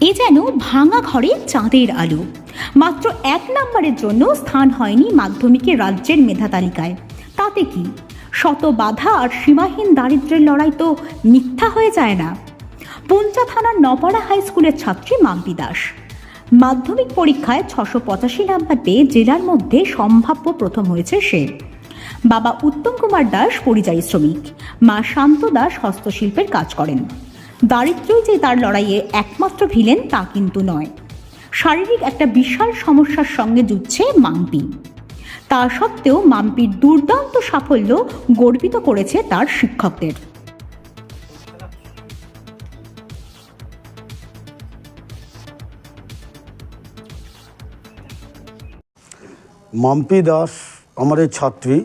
এ যেন ভাঙা ঘরে চাঁদের আলো। মাত্র এক নম্বরের জন্য স্থান হয়নি মাধ্যমিকে রাজ্যের মেধা তালিকায়। তাতে কি? শত বাধা আর সীমাহীন দারিদ্র্যের লড়াই তো মিথ্যা হয়ে যায় না। পঞ্চা থানার নপাড়া হাই স্কুলের ছাত্রী মাম্পি দাস। মাধ্যমিক পরীক্ষায় ছশো পঁচাশি নাম্বার পেয়ে জেলার মধ্যে সম্ভাব্য প্রথম হয়েছে সে। বাবা উত্তম কুমার দাস পরিযায়ী শ্রমিক। মা শান্ত দাস হস্তশিল্পের কাজ করেন। দারিদ্র্যই যে তার লড়াইয়ে একমাত্র ভিলেন তা কিন্তু নয়। শারীরিক একটা বিশাল সমস্যার সঙ্গে যুদ্ধছে মাম্পি। তা সত্ত্বেও মাম্পির দুর্দান্ত সাফল্য গর্বিত করেছে তার শিক্ষকদের। মাম্পি দাস আমাদের ছাত্রী।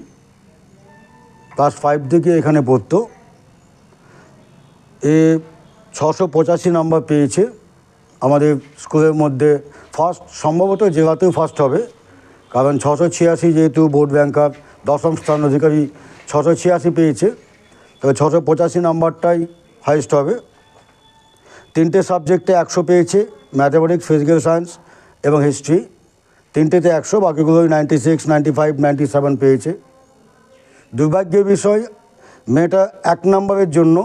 ক্লাস ফাইভ থেকে এখানে পড়তো। এ ছশো পঁচাশি নাম্বার পেয়েছে। আমাদের স্কুলের মধ্যে ফার্স্ট সম্ভবত জেলাতেও ফার্স্ট হবে। কারণ ছশো ছিয়াশি যেহেতু বোর্ড ব্যাংকার, দশম স্থান অধিকারী ছশো ছিয়াশি পেয়েছে। তবে ছশো পঁচাশি নাম্বারটাই হাইস্ট হবে। তিনটে সাবজেক্টে একশো পেয়েছে ম্যাথামেটিক্স ফিজিক্যাল সায়েন্স এবং হিস্ট্রি তিনটেতে একশো বাকিগুলোই ninety six ninety five ninety seven পেয়েছে। দুর্ভাগ্যের বিষয়, মেয়েটা এক নম্বরের জন্য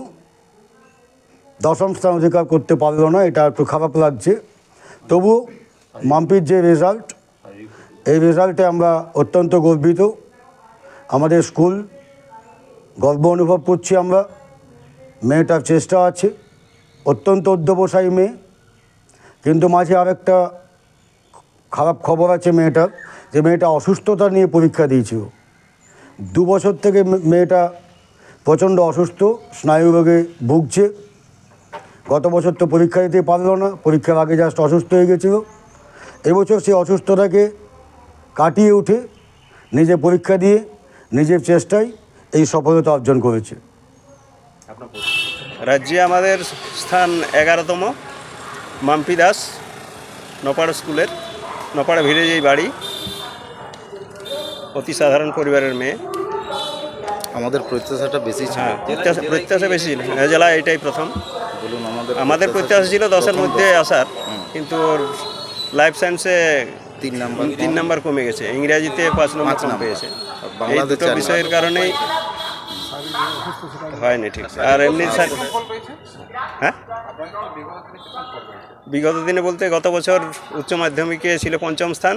দশম স্থান অধিকার করতে পারল না, এটা একটু খারাপ লাগছে। তবু মাম্পির যে রেজাল্ট এই রেজাল্টে আমরা অত্যন্ত গর্বিত। আমাদের স্কুল গর্ব অনুভব করছি আমরা। মেয়েটার চেষ্টা আছে, অত্যন্ত অধ্যবসায়ী মেয়ে। কিন্তু মাঝে আরেকটা খারাপ খবর আছে মেয়েটার, যে মেয়েটা অসুস্থতা নিয়ে পরীক্ষা দিয়েছিল দু বছর থেকে মেয়েটা প্রচণ্ড অসুস্থ, স্নায়ুরোগে ভুগছে। গত বছর তো পরীক্ষা দিতে পারল না। পরীক্ষার আগে জাস্ট অসুস্থ হয়ে গেছিল। এবছর সেই অসুস্থতাকে কাটিয়ে উঠে নিজে পরীক্ষা দিয়ে নিজের চেষ্টায় এই সফলতা অর্জন করেছে। রাজ্যে আমাদের স্থান এগারোতম। মাম্পি দাস নপাড়া স্কুলের নপাড়া ভিড়ে যেই বাড়ি। অতি সাধারণ পরিবারের মেয়ে। আমাদের প্রত্যাশাটা বেশি ছিল। হ্যাঁ প্রত্যাশা বেশি ছিল। এ জেলায় এটাই প্রথম। আমাদের আমাদের প্রত্যাশা ছিল দশের মধ্যে আসার কিন্তু ওর লাইফ সায়েন্সে তিন নাম্বার তিন নাম্বার কমে গেছে। ইংরাজিতে পাঁচ নম্বর কম পেয়েছে। এই দুটো বিষয়ের কারণেই হয়নি ঠিক। আর এমনি স্যার হ্যাঁ? বিগত দিনে বলতে গত বছর উচ্চ মাধ্যমিকে ছিল পঞ্চম স্থান।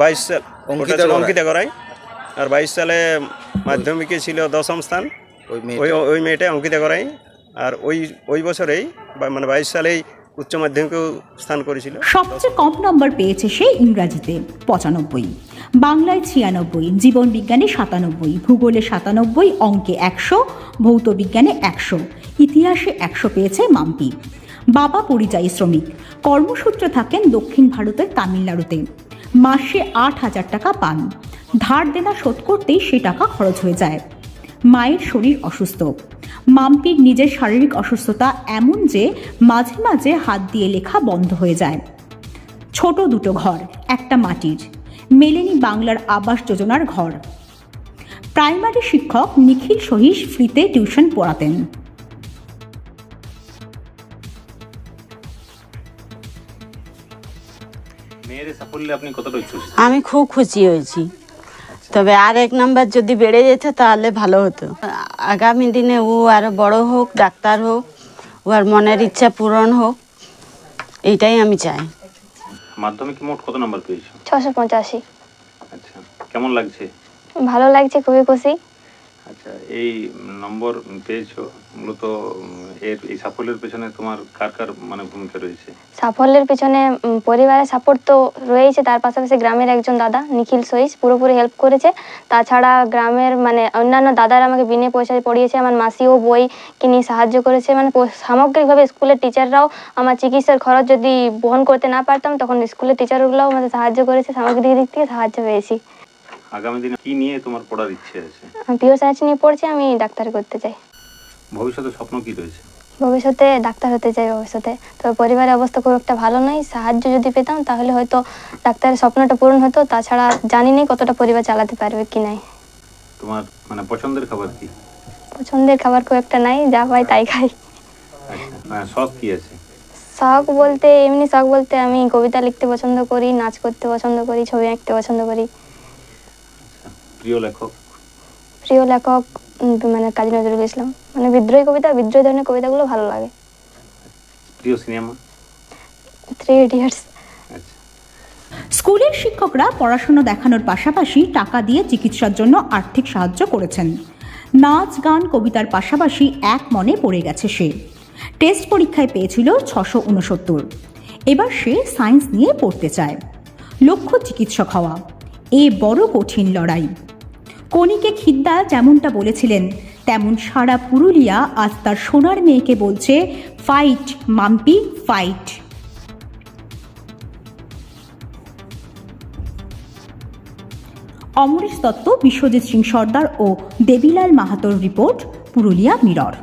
বাইশ সাল অঙ্কিতা গড়াই। আর বাইশ সালে মাধ্যমিকে ছিল দশম স্থান। ওই ওই মেয়েটা অঙ্কিতা গড়াই। আর ওই ওই বছরেই মানে বাইশ সালেই উচ্চ মাধ্যমিকেও স্থান করেছিল। সবচেয়ে কম নম্বর পেয়েছে সে ইংরাজিতে, পঁচানব্বই। বাংলায় ছিয়ানব্বই, জীবন বিজ্ঞানে সাতানব্বই, ভূগোলে সাতানব্বই, অঙ্কে একশো, ভৌত বিজ্ঞানে একশো, ইতিহাসে একশো পেয়েছে মাম্পি। বাবা পরিযায়ী শ্রমিক, কর্মসূত্রে থাকেন দক্ষিণ ভারতের তামিলনাড়ুতে। মাসে আট হাজার টাকা পান। ধার দেনা শোধ করতেই সে টাকা খরচ হয়ে যায়। মায়ের শরীর অসুস্থ। মাম্পির নিজের শারীরিক অসুস্থতা এমন যে মাঝে মাঝে হাত দিয়ে লেখা বন্ধ হয়ে যায়। ছোট দুটো ঘর একটা মাটির। মেলেনি বাংলার আবাস যোজনার ঘর। প্রাইমারি শিক্ষক নিখিল সহিস ফ্রিতে টিউশন পড়াতেন। আপনি আমি খুব খুশি হয়েছি। তবে আর এক নাম্বার যদি বেড়ে যেত তাহলে ভালো হতো। আগামী দিনে ও আরও বড় হোক ডাক্তার হোক ও আর মনের ইচ্ছা পূরণ হোক এইটাই আমি চাই। মাধ্যমিক মোট কত নাম্বার পেয়েছ? ছশো পঁচাশি। আচ্ছা কেমন লাগছে? ভালো লাগছে খুবই খুশি। আচ্ছা এই নম্বর পেয়েছ, মূলত এর, এই সাফল্যের পেছনে তোমার কার কার মানে ভূমিকা রয়েছে? সাফল্যের পিছনে পরিবারের সাপোর্ট তো রয়েছে তার পাশাপাশি গ্রামের একজন দাদা, নিখিল সইস পুরোপুরি হেল্প করেছে। তাছাড়া গ্রামের মানে অন্যান্য দাদারা আমাকে বিনে পয়সায় পড়িয়েছে, আমার মাসিও বই কিনে সাহায্য করেছে মানে সামগ্রিকভাবে স্কুলের টিচাররাও আমার চিকিৎসার খরচ যদি বহন করতে না পারতাম, তখন স্কুলের টিচারগুলোও আমাদের সাহায্য করেছে, সামগ্রিক দিক থেকে সাহায্য পেয়েছি। আগামী দিনে কি নিয়ে তোমার পড়ার ইচ্ছে আছে? আমি পিও সায়েন্স নিয়ে পড়ছি আমি ডাক্তার করতে চাই। ভবিষ্যতে স্বপ্ন কি রয়েছে? ভবিষ্যতে ডাক্তার হতে চাই ভবিষ্যতে। তবে পরিবারের অবস্থা খুব একটা ভালো নয় সাহায্য যদি পেতাম তাহলে হয়তো ডাক্তারের স্বপ্নটা পূরণ হতো। তাছাড়া জানি না কতটা পরিবার চালাতে পারবে কি নাই। তোমার মানে পছন্দের খাবার কি? পছন্দের খাবার খুব একটা নাই যা পাই তাই খাই। আচ্ছা শখ কি আছে? শখ বলতে এমনি শখ বলতে আমি কবিতা লিখতে পছন্দ করি নাচ করতে পছন্দ করি ছবি আঁকতে পছন্দ করি। প্রিয় লেখক? প্রিয় লেখক মানে কাজী নজরুল ইসলাম। মানে বিদ্রোহী কবিতা বিদ্রোহী ধরনের কবিতাগুলো ভালো লাগে। প্রিয় সিনেমা? থ্রি ইডিয়টস আচ্ছা। স্কুলের শিক্ষকরা পড়াশুনো দেখানোর পাশাপাশি টাকা দিয়ে চিকিৎসার জন্য আর্থিক সাহায্য করেছেন। নাচ গান কবিতার পাশাপাশি এক মনে পড়ে গেছে সে। টেস্ট পরীক্ষায় পেয়েছিল ছশো উনসত্তর এবার সে সায়েন্স নিয়ে পড়তে চায়। লক্ষ্য চিকিৎসক হওয়া। এ বড় কঠিন লড়াই। কণিকে খিদ্দা যেমনটা বলেছিলেন, তেমন সারা পুরুলিয়া আজ তার সোনার মেয়েকে বলছে ফাইট মাম্পি ফাইট অমরেশ দত্ত, বিশ্বজিৎ সিং সর্দার ও দেবীলাল মাহাতোর রিপোর্ট, পুরুলিয়া মিরর।